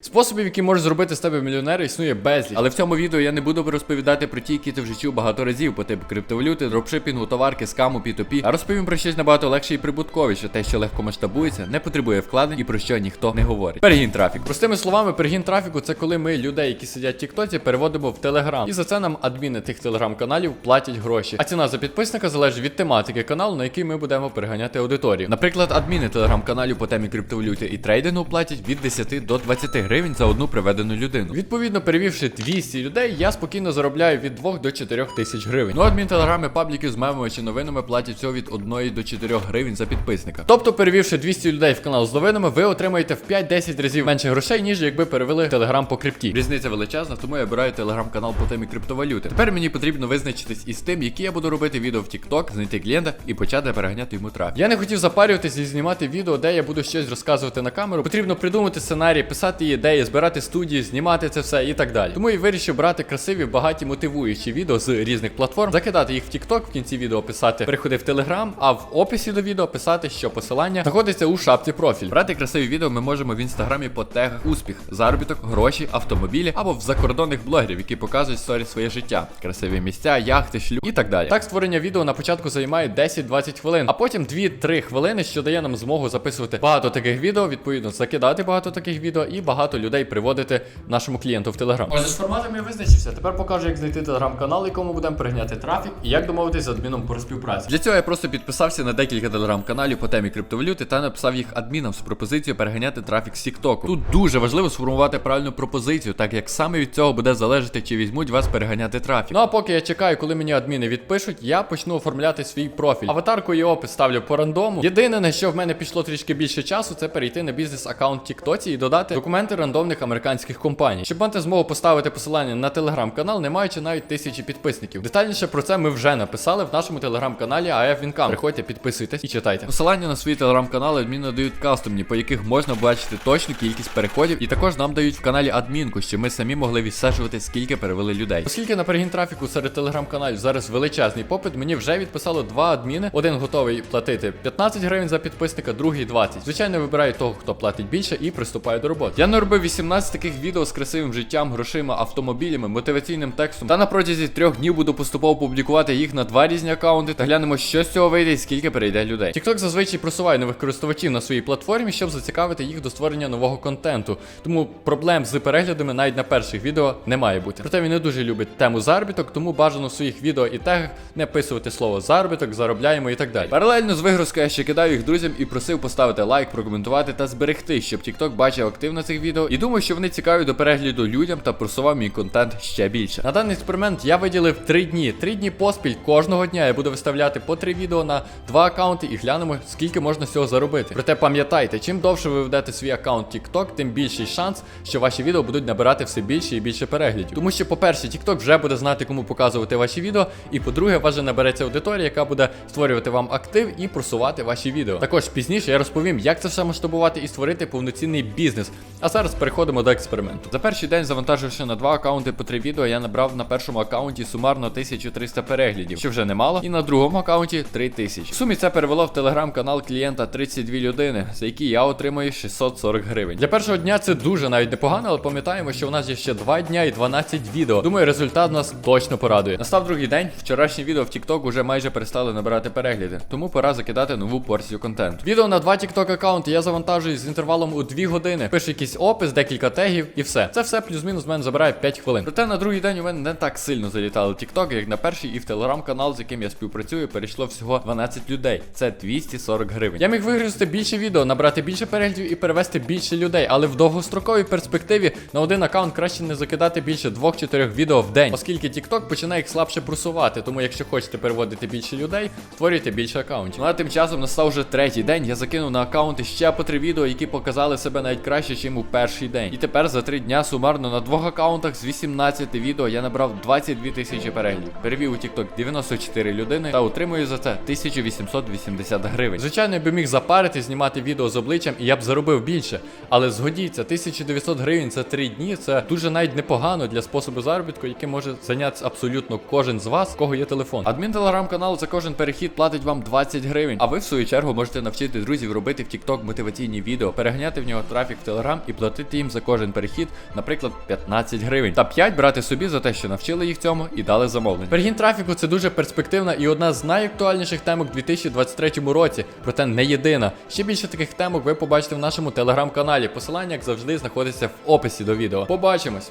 Способів, які можуть зробити з тебе мільйонера, існує безліч. Але в цьому відео я не буду розповідати про ті, які ти вже чув багато разів, по типу криптовалюти, дропшипінгу, товарки, скаму, P2P, а розповім про щось набагато легше і прибутковіше, те, що легко масштабується, не потребує вкладень і про що ніхто не говорить. Перегін трафік. Простими словами, перегін трафіку це коли ми людей, які сидять в Тіктоці, переводимо в Телеграм. І за це нам адміни тих телеграм-каналів платять гроші. А ціна за підписника залежить від тематики каналу, на який ми будемо переганяти аудиторію. Наприклад, адміни телеграм-каналів по темі криптовалюти і трейдингу платять від 10 до 20 гривень за одну приведену людину. Відповідно, перевівши 200 людей, я спокійно заробляю від 2 до 4 тисяч гривень. Ну, адмін телеграми, пабліки з мемами чи новинами платять всього від 1 до 4 гривень за підписника. Тобто, перевівши 200 людей в канал з новинами, ви отримаєте в 5-10 разів менше грошей, ніж якби перевели телеграм по крипті. Різниця величезна, тому я обираю телеграм-канал по темі криптовалюти. Тепер мені потрібно визначитись із тим, які я буду робити відео в TikTok, знайти клієнта і почати переганяти йому трафік. Я не хотів запарюватись і знімати відео, де я буду щось розказувати на камеру. Потрібно придумати сценарій, писати ідеї, збирати студії, знімати це все і так далі. Тому я вирішив брати красиві, багаті мотивуючі відео з різних платформ, закидати їх в TikTok, в кінці відео писати переходи в Telegram, а в описі до відео писати, що посилання знаходиться у шапці профіль. Брати красиві відео ми можемо в інстаграмі по тегах успіх, заробіток, гроші, автомобілі або в закордонних блогерів, які показують історії своє життя, красиві місця, яхти, шлюб і так далі. Так створення відео на початку займає 10-20 хвилин, а потім 2-3 хвилини, що дає нам змогу записувати багато таких відео, відповідно закидати багато таких відео і багато людей приводити нашому клієнту в Телеграм. Ось з форматом я визначився. Тепер покажу, як знайти телеграм-канал, якому будемо переганяти трафік, і як домовитись з адміном про співпрацю. Для цього я просто підписався на декілька телеграм-каналів по темі криптовалюти та написав їх адмінам з пропозицією переганяти трафік з Тіктоку. Тут дуже важливо сформувати правильну пропозицію, так як саме від цього буде залежати, чи візьмуть вас переганяти трафік. Ну а поки я чекаю, коли мені адміни відпишуть, я почну оформляти свій профіль. Аватарку і опис ставлю по рандому. Єдине, на що в мене пішло трішки більше часу, це перейти на бізнес-аккаунт Тіктоці і додати документи рандомних американських компаній, щоб мати змогу поставити посилання на телеграм-канал, не маючи навіть тисячі підписників. Детальніше про це ми вже написали в нашому телеграм-каналі AF Income. Приходьте, підписуйтесь і читайте. Посилання на свої телеграм-канали адміни дають кастомні, по яких можна бачити точну кількість переходів, і також нам дають в каналі адмінку, щоб ми самі могли відстежувати, скільки перевели людей. Оскільки на перегін трафіку серед телеграм-каналів зараз величезний попит, мені вже відписало два адміни. Один готовий платити 15 гривень за підписника, другий 20. Звичайно, вибираю того, хто платить більше, і приступаю до роботи. Я наробив 18 таких відео з красивим життям, грошима, автомобілями, мотиваційним текстом. Та на протязі трьох днів буду поступово публікувати їх на два різні аккаунти та глянемо, що з цього вийде і скільки перейде людей. TikTok зазвичай просуває нових користувачів на своїй платформі, щоб зацікавити їх до створення нового контенту. Тому проблем з переглядами навіть на перших відео не має бути. Проте він не дуже любить тему заробіток, тому бажано в своїх відео і тегах не писувати слово заробіток, заробляємо і так далі. Паралельно з вигрузкою я ще кидаю їх друзям і просив поставити лайк, прокоментувати та зберегти, щоб TikTok бачив активно цих відео і думаю, що вони цікаві до перегляду людям та просував мій контент ще більше. На даний експеримент я виділив 3 дні. 3 дні поспіль кожного дня я буду виставляти по 3 відео на 2 аккаунти і глянемо, скільки можна цього заробити. Проте пам'ятайте, чим довше ви ведете свій аккаунт TikTok, тим більший шанс, що ваші відео будуть набирати все більше і більше переглядів. Тому що, по-перше, TikTok вже буде знати, кому показувати ваші відео, і по-друге, вас вже набереться аудиторія, яка буде створювати вам актив і просувати ваші відео. Також пізніше я розповім, як це все масштабувати і створити повноцінний бізнес. А зараз переходимо до експерименту. За перший день, завантаживши на два аккаунти по три відео, я набрав на першому аккаунті сумарно 1300 переглядів, що вже немало, і на другому аккаунті 3000. В сумі це перевело в телеграм-канал клієнта 32 людини, за які я отримую 640 гривень. Для першого дня це дуже навіть непогано, але пам'ятаємо, що у нас є ще 2 дня і 12 відео. Думаю, результат нас точно порадує. Настав другий день. Вчорашні відео в TikTok уже майже перестали набирати перегляди, тому пора закидати нову порцію контенту. Відео на два TikTok аккаунти я завантажую з інтервалом у 2 години. Пишу якийсь опис, декілька тегів і все. Це все плюс-мінус в мене забирає 5 хвилин. Проте на другий день у мене не так сильно залітали TikTok, як на перший, і в телеграм-канал, з яким я співпрацюю, перейшло всього 12 людей. Це 240 гривень. Я міг вигрузити більше відео, набрати більше переглядів і перевести більше людей, але в довгостроковій перспективі на один аккаунт краще не закидати більше 2-4 відео в день, оскільки TikTok починає їх слабше просувати. Тому, якщо хочете переводити більше людей, створюйте більше аккаунтів. Ну а тим часом настав вже третій день. Я закинув на аккаунти ще по три відео, які показали себе навіть краще, ніж у перший день. І тепер за три дня сумарно на двох аккаунтах з 18 відео я набрав 22 тисячі переглядів. Перевів у TikTok 94 людини та отримую за це 1880 гривень. Звичайно, я би міг запарити, знімати відео з обличчям, і я б заробив більше. Але згодіться, 1900 гривень за 3 дні це дуже навіть непогано для способу заробітку, яким може зайнятися абсолютно кожен з вас, у кого є телефон. Адмін телеграм-каналу за кожен перехід платить вам 20 гривень. А ви в свою чергу можете навчити друзів робити в TikTok мотиваційні відео, переганяти в нього трафік в Telegram і платити платити їм за кожен перехід, наприклад, 15 гривень. Та 5 брати собі за те, що навчили їх цьому і дали замовлення. Перегін трафіку це дуже перспективна і одна з найактуальніших темок у 2023 році, проте не єдина. Ще більше таких темок ви побачите в нашому телеграм-каналі. Посилання, як завжди, знаходиться в описі до відео. Побачимось!